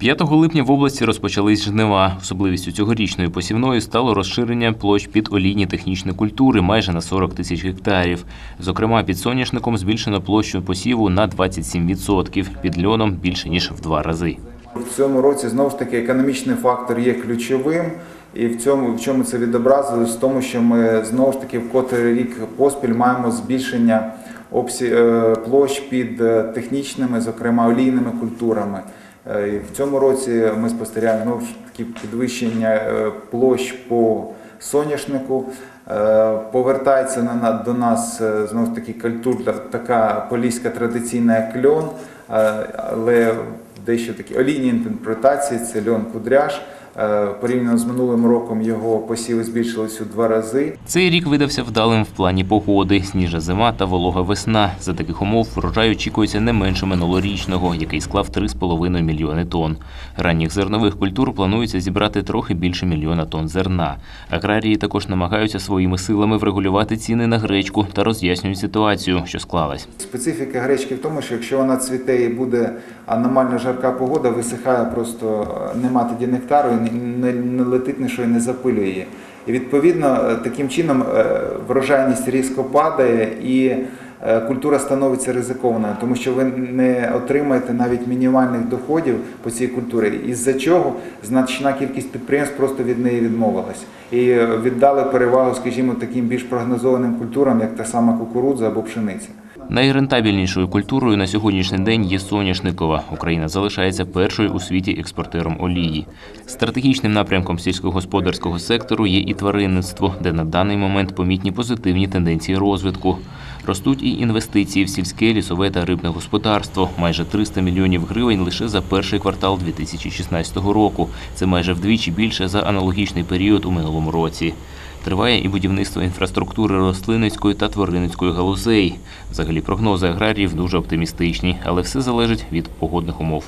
5 липня в області розпочались жнива. Особливістю цьогорічної посівної стало розширення площ під олійні технічні культури майже на 40 тисяч гектарів. Зокрема, під соняшником збільшено площу посіву на 27%, під льоном більше ніж в два рази. В цьому році знову ж таки економічний фактор є ключовим. І в цьому в чому це відобразилось? В тому, що ми знову ж таки в котрий рік поспіль маємо збільшення е, площ під е, технічними, зокрема олійними культурами. Е, В цьому році ми спостерігаємо знову ж таки підвищення е, площ по соняшнику. Е, Повертається до нас знов таки культура така поліська традиційна як льон, але дещо такі олійні інтерпретації це льон кудряш. Е, Порівняно з минулим роком його посіви збільшились у два рази. Цей рік видався вдалим в плані погоди, сніжна зима та волога весна. За таких умов врожай очікується не менше минулорічного, який склав 3,5 мільйони тонн. Ранніх зернових культур планується зібрати трохи більше мільйона тонн зерна. Аграрії також намагаються своїми силами врегулювати ціни на гречку та роз'яснюють ситуацію, що склалась. Специфіка гречки в тому, що якщо вона цвіте і буде аномально жарка погода, висихає просто е, нема тоді нектару, не, не, летить ніщо і не запилює її. І відповідно е, таким чином е, врожайність різко падає і е, культура становиться ризикованою, тому що ви не отримаєте навіть мінімальних доходів по цій культурі, із-за чого значна кількість підприємств просто від неї відмовилась і віддали перевагу, скажімо, таким більш прогнозованим культурам, як та сама кукурудза або пшениця. Найрентабельнішою культурою на сьогоднішній день є соняшникова. Україна залишається першою у світі експортером олії. Стратегічним напрямком сільськогосподарського сектору є і тваринництво, де на даний момент помітні позитивні тенденції розвитку. Ростуть і інвестиції в сільське, лісове та рибне господарство. Майже 300 мільйонів гривень лише за перший квартал 2016 року. Це майже вдвічі більше за аналогічний період у минулому році. Триває і будівництво інфраструктури рослинницької та тваринницької галузей. Взагалі прогнози аграріїв дуже оптимістичні, але все залежить від погодних умов.